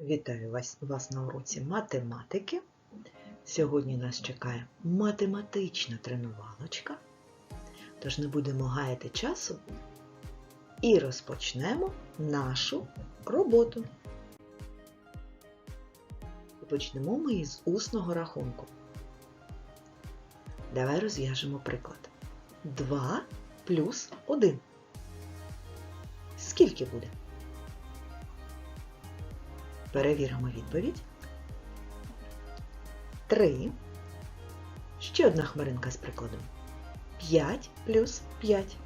Вітаю вас, вас на уроці математики. Сьогодні нас чекає математична тренувалочка. Тож не будемо гаяти часу і розпочнемо нашу роботу. Почнемо ми із усного рахунку. Давай розв'яжемо приклад. 2 плюс 1. Скільки буде? Перевіримо відповідь. 3. Ще одна хмаринка з прикладом. 5 плюс 5.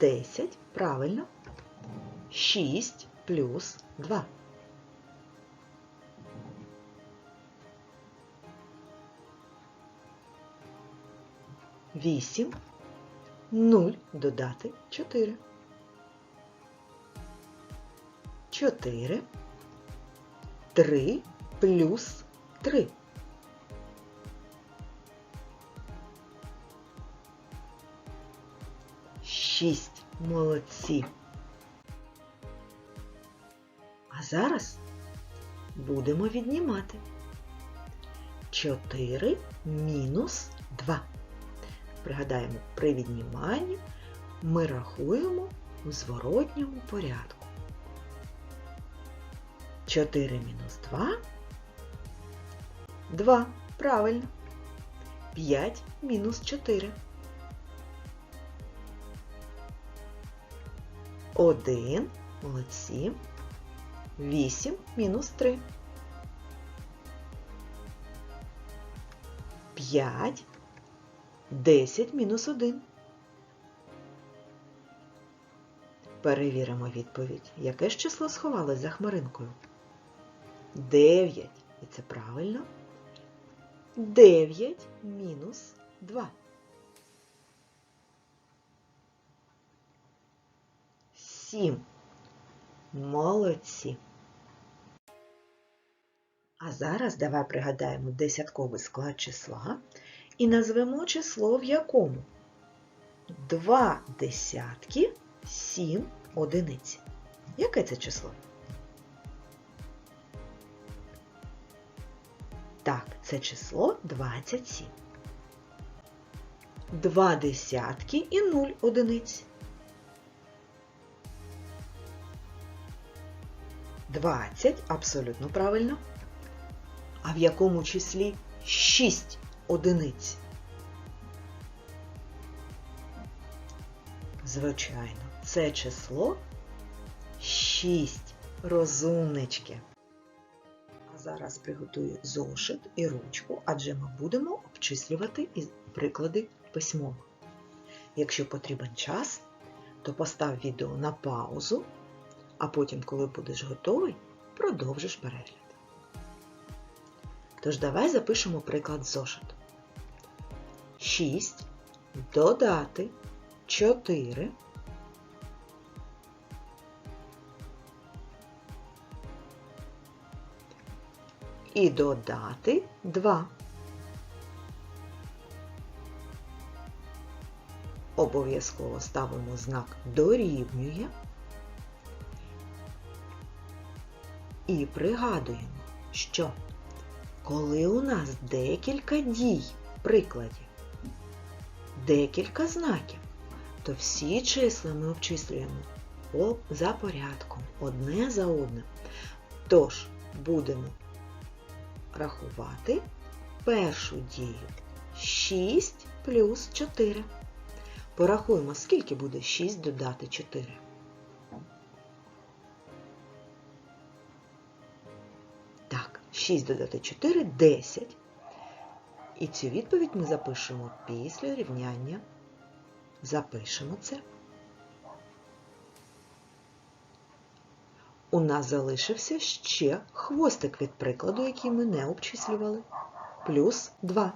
10. Правильно. 6 плюс 2. Вісім. Нуль додати чотири. 4, 3 плюс 3. Шість. Молодці. А зараз будемо віднімати. 4 мінус 2. Пригадаємо, при відніманні ми рахуємо у зворотньому порядку. 4 мінус 2. 2. Правильно. 5 мінус 4. 1. Молодці. 8 мінус 3. 5. 10 мінус 1. Перевіримо відповідь. Яке ж число сховалось за хмаринкою? 9. І це правильно. 9 мінус 2. 7. Молодці. А зараз давай пригадаємо десятковий склад числа і назвемо число, в якому 2 десятки 7 одиниць. Яке це число? Так, це число 27. Два десятки і 0 одиниць. 20, абсолютно правильно. А в якому числі 6 одиниць? Звичайно, це число 6 розумнички. Зараз приготую зошит і ручку, адже ми будемо обчислювати приклади письмово. Якщо потрібен час, то постав відео на паузу, а потім, коли будеш готовий, продовжиш перегляд. Тож давай запишемо приклад зошиту. 6 додати 4 і додати 2. Обов'язково ставимо знак дорівнює і пригадуємо, що коли у нас декілька дій в прикладі, декілька знаків, то всі числа ми обчислюємо за порядком, одне за одним. Тож будемо рахувати першу дію 6 плюс 4. Порахуємо, скільки буде 6 додати 4. Так, 6 додати 4 10. І цю відповідь ми запишемо після рівняння. Запишемо це. У нас залишився ще хвостик від прикладу, який ми не обчислювали. Плюс 2.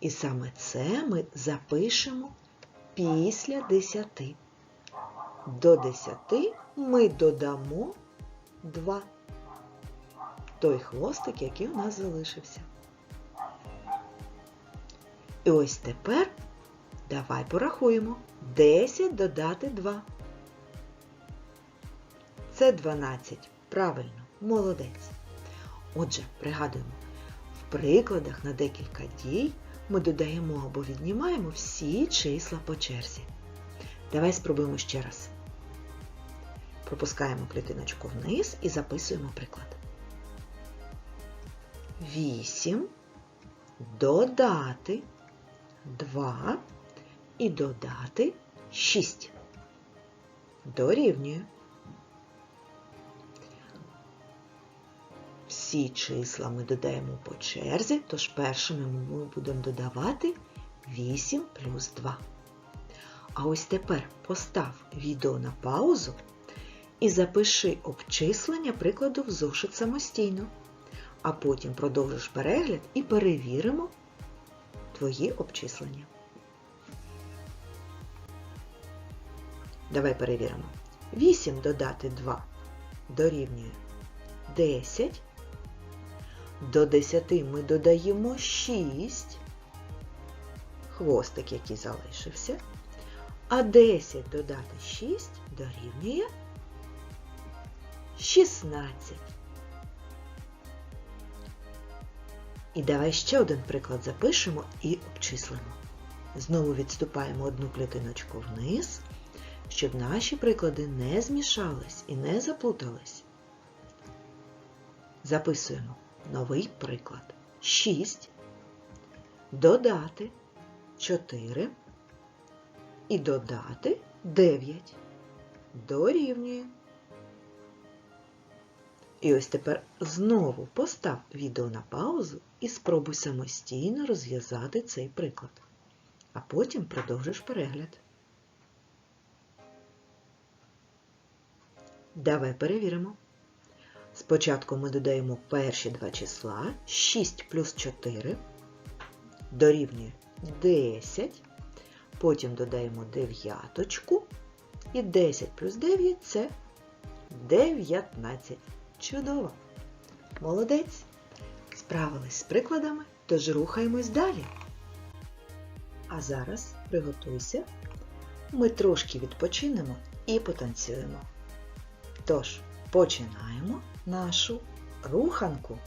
І саме це ми запишемо після 10. До 10 ми додамо 2. Той хвостик, який у нас залишився. І ось тепер давай порахуємо. 10 додати 2. Це 12. Правильно, молодець. Отже, пригадуємо, в прикладах на декілька дій ми додаємо або віднімаємо всі числа по черзі. Давай спробуємо ще раз. Пропускаємо клітиночку вниз і записуємо приклад. 8 додати 2 і додати 6. Дорівнює. Всі числа ми додаємо по черзі, тож першими ми будемо додавати 8 плюс 2. А ось тепер постав відео на паузу і запиши обчислення прикладу в зошит самостійно. А потім продовжиш перегляд і перевіримо твої обчислення. Давай перевіримо. 8 додати 2 дорівнює 10. До 10 ми додаємо 6. Хвостик, який залишився. А 10 додати 6 дорівнює 16. І давай ще один приклад запишемо і обчислимо. Знову відступаємо одну клітиночку вниз, щоб наші приклади не змішались і не заплутались. Записуємо новий приклад. 6 додати 4 і додати 9 дорівнює. І ось тепер знову постав відео на паузу і спробуй самостійно розв'язати цей приклад. А потім продовжиш перегляд. Давай перевіримо. Спочатку ми додаємо перші два числа 6 плюс 4 дорівнює 10. Потім додаємо дев'яточку. І 10 плюс 9 це 19. Чудово! Молодець! Справились з прикладами, тож рухаємось далі. А зараз приготуйся, ми трошки відпочинемо і потанцюємо. Тож, починаємо нашу руханку.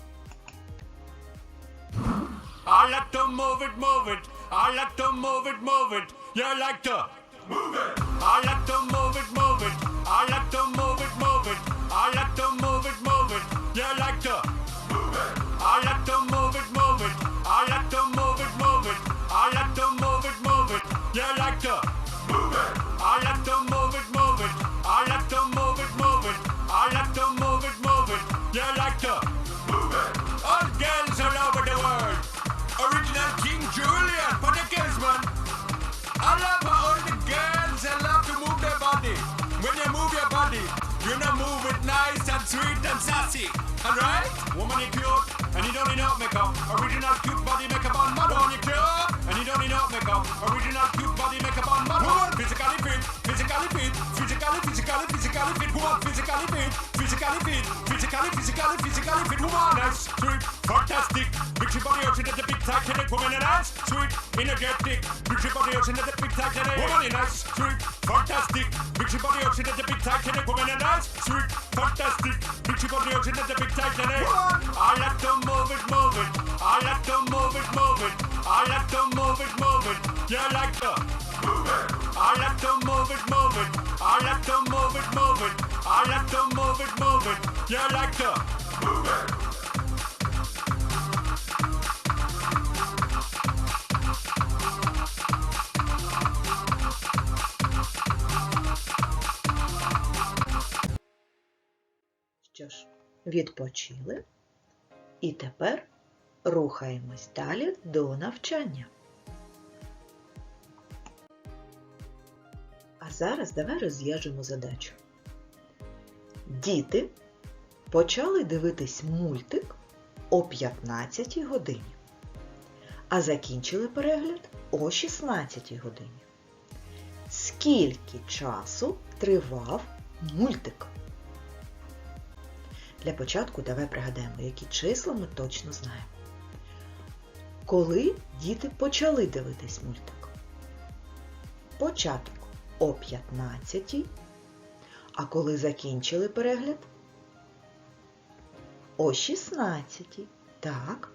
I like to move it, move it. I like to move it, move it. You like to move it. I like to move it, move it. I like to move it, move it. I like to move it, move it. You like to Alright? Woman you cute and you don't need no makeup. Original cute body makeup on man. Woman you cute and you don't need no makeup. Original cute body makeup on man. Woman physically fit, physically fit, physically, physically, physically fit. Woman physically fit, physically fit, physically, physically, physically fit. Woman nice, sweet, fantastic. Big she body ocean at the big titanic. Woman in nice, sweet, energetic. Big she body ocean at the big titanic. Woman in nice, sweet, fantastic. Big she body ocean at the big titanic. Woman in nice, sweet, fantastic. Big she body ocean at the big titanic. I like to move it, move it. I like to move it, move it. I like to move it, move it. You like to move it. I like to move it, move it. I like to move it, move it. I like to move it, move it. You like to move it. Що ж, відпочили. І тепер рухаємось далі до навчання. А зараз давай розв'яжемо задачу. Діти почали дивитись мультик о 15 годині, а закінчили перегляд о 16 годині. Скільки часу тривав мультик? Для початку давай пригадаємо, які числа ми точно знаємо. Коли діти почали дивитись мультик? Початок о 15, А коли закінчили перегляд? О 16. Так.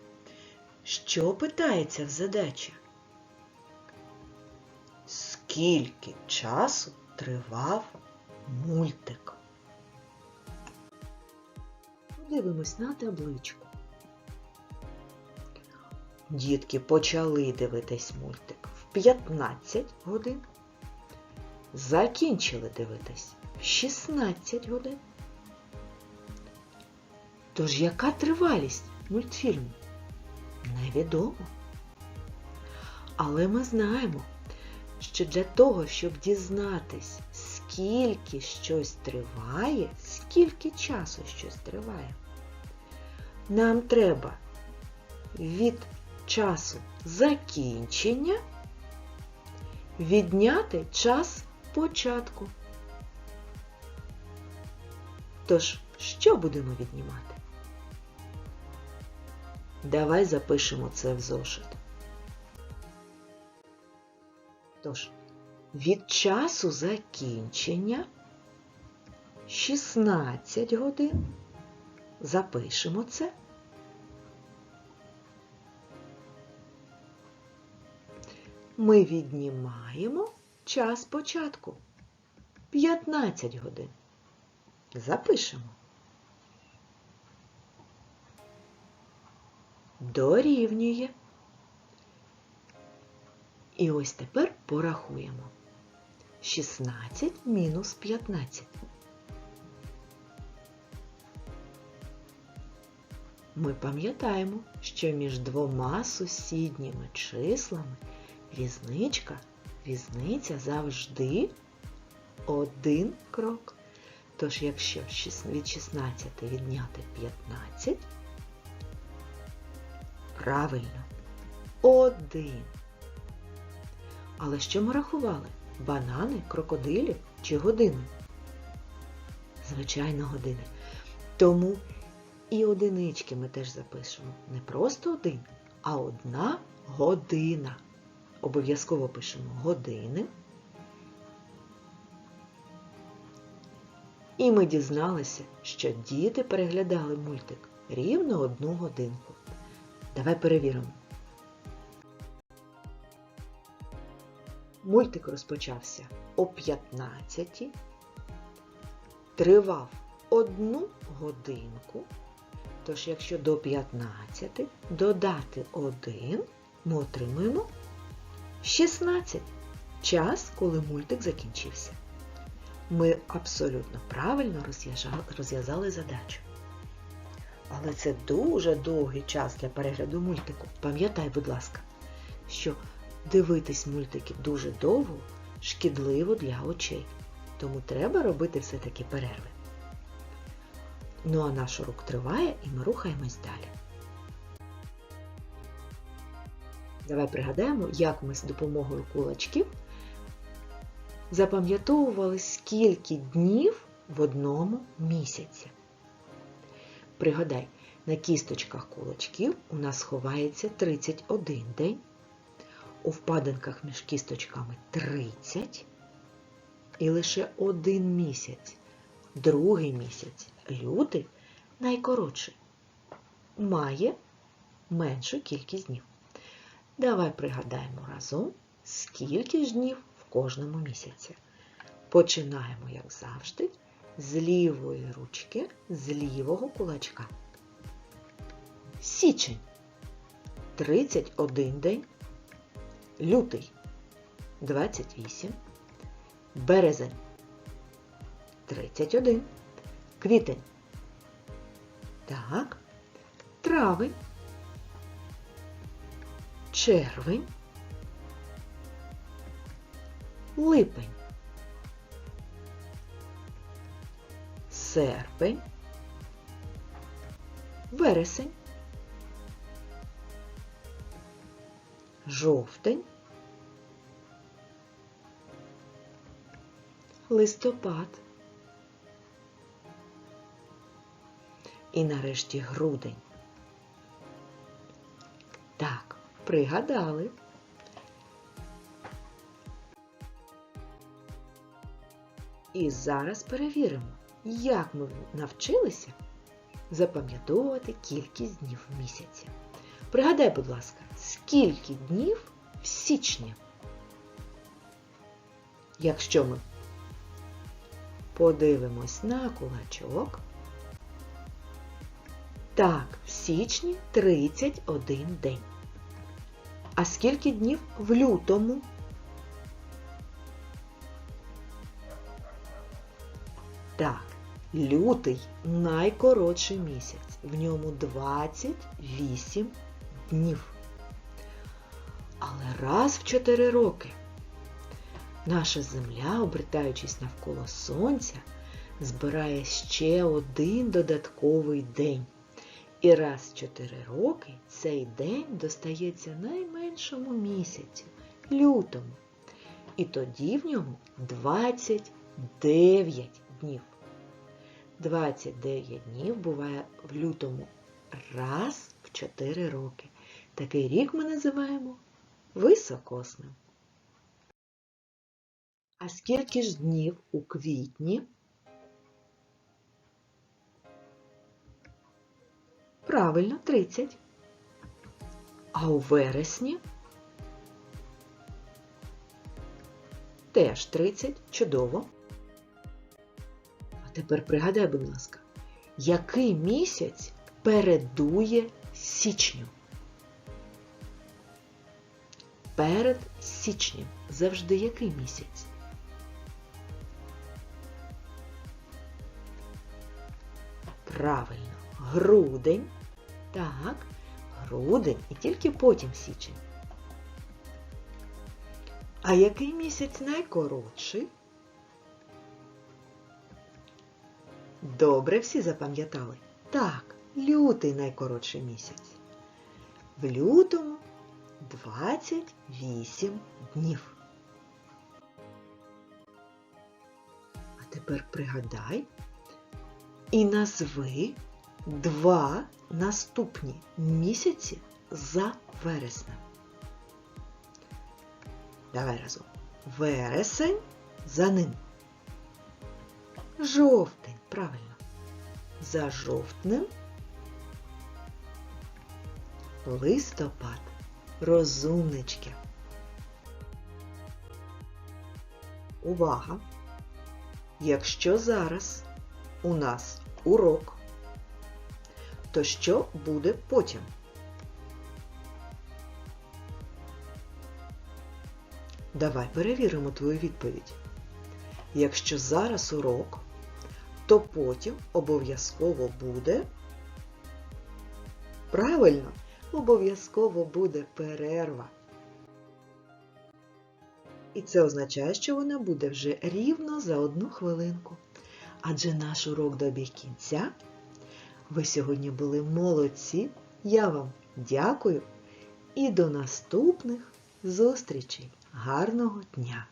Що питається в задачі? Скільки часу тривав мультик? Подивимось на табличку. Дітки почали дивитись мультик в 15 годин. Закінчили дивитись в 16 годин. Тож яка тривалість мультфільму? Невідомо. Але ми знаємо, що для того, щоб дізнатись, скільки щось триває, скільки часу щось триває, нам треба від часу закінчення відняти час початку. Тож, що будемо віднімати? Давай запишемо це в зошит. Тож, від часу закінчення 16 годин. Запишемо це. Ми віднімаємо час початку 15 годин. Запишемо. Дорівнює. І ось тепер порахуємо. 16 мінус 15. Ми пам'ятаємо, що між двома сусідніми числами різничка, різниця завжди один крок. Тож, якщо від 16 відняти 15, правильно, один. Але що ми рахували? Банани, крокодилів чи години? Звичайно, години. Тому і одинички ми теж запишемо. Не просто один, а одна година. Обов'язково пишемо години. І ми дізналися, що діти переглядали мультик рівно одну годинку. Давай перевіримо. Мультик розпочався о 15, тривав одну годинку. Тож, якщо до 15 додати 1, ми отримуємо 16 час, коли мультик закінчився. Ми абсолютно правильно розв'язали задачу. Але це дуже довгий час для перегляду мультику. Пам'ятай, будь ласка, що дивитись мультики дуже довго шкідливо для очей. Тому треба робити все-таки перерви. Ну а наш урок триває і ми рухаємось далі. Давай пригадаємо, як ми з допомогою кулачків запам'ятовували, скільки днів в одному місяці. Пригадай, на кісточках кулачків у нас ховається 31 день, у впадинках між кісточками 30 і лише один місяць, другий місяць, лютий, найкоротший, має меншу кількість днів. Давай пригадаємо разом, скільки ж днів в кожному місяці. Починаємо, як завжди, з лівої ручки, з лівого кулачка. Січень 31 день, лютий 28, березень 31, квітень. Так, травень, червень, липень, серпень, вересень, жовтень, листопад і нарешті грудень. Так, пригадали. І зараз перевіримо, як ми навчилися запам'ятовувати кількість днів місяця. Пригадай, будь ласка, скільки днів в січні? Якщо ми подивимось на кулачок, так, в січні 31 день. А скільки днів в лютому? Так, лютий найкоротший місяць. В ньому 28 днів. Але раз в 4 роки наша Земля, обертаючись навколо Сонця, збирає ще один додатковий день. І раз в 4 роки цей день достається найменшому місяцю лютому. І тоді в ньому 29 днів. 29 днів буває в лютому раз в 4 роки. Такий рік ми називаємо високосним. А скільки ж днів у квітні? Правильно, 30. А у вересні? Теж 30. Чудово. А тепер пригадай, будь ласка, який місяць передує січню? Перед січнем завжди який місяць? Правильно, грудень. Так, грудень і тільки потім січень. А який місяць найкоротший? Добре всі запам'ятали? Так, лютий найкоротший місяць. В лютому 28 днів. А тепер пригадай і назви два наступні місяці за вереснем. Давай разом. Вересень за ним. Жовтень, правильно. За жовтнем. Листопад. Розумнички. Увага! Якщо зараз у нас урок, то що буде потім? Давай перевіримо твою відповідь. Якщо зараз урок, то потім обов'язково буде. Правильно, обов'язково буде перерва. І це означає, що вона буде вже рівно за одну хвилинку. Адже наш урок добіг кінця. Ви сьогодні були молодці. Я вам дякую і до наступних зустрічей. Гарного дня!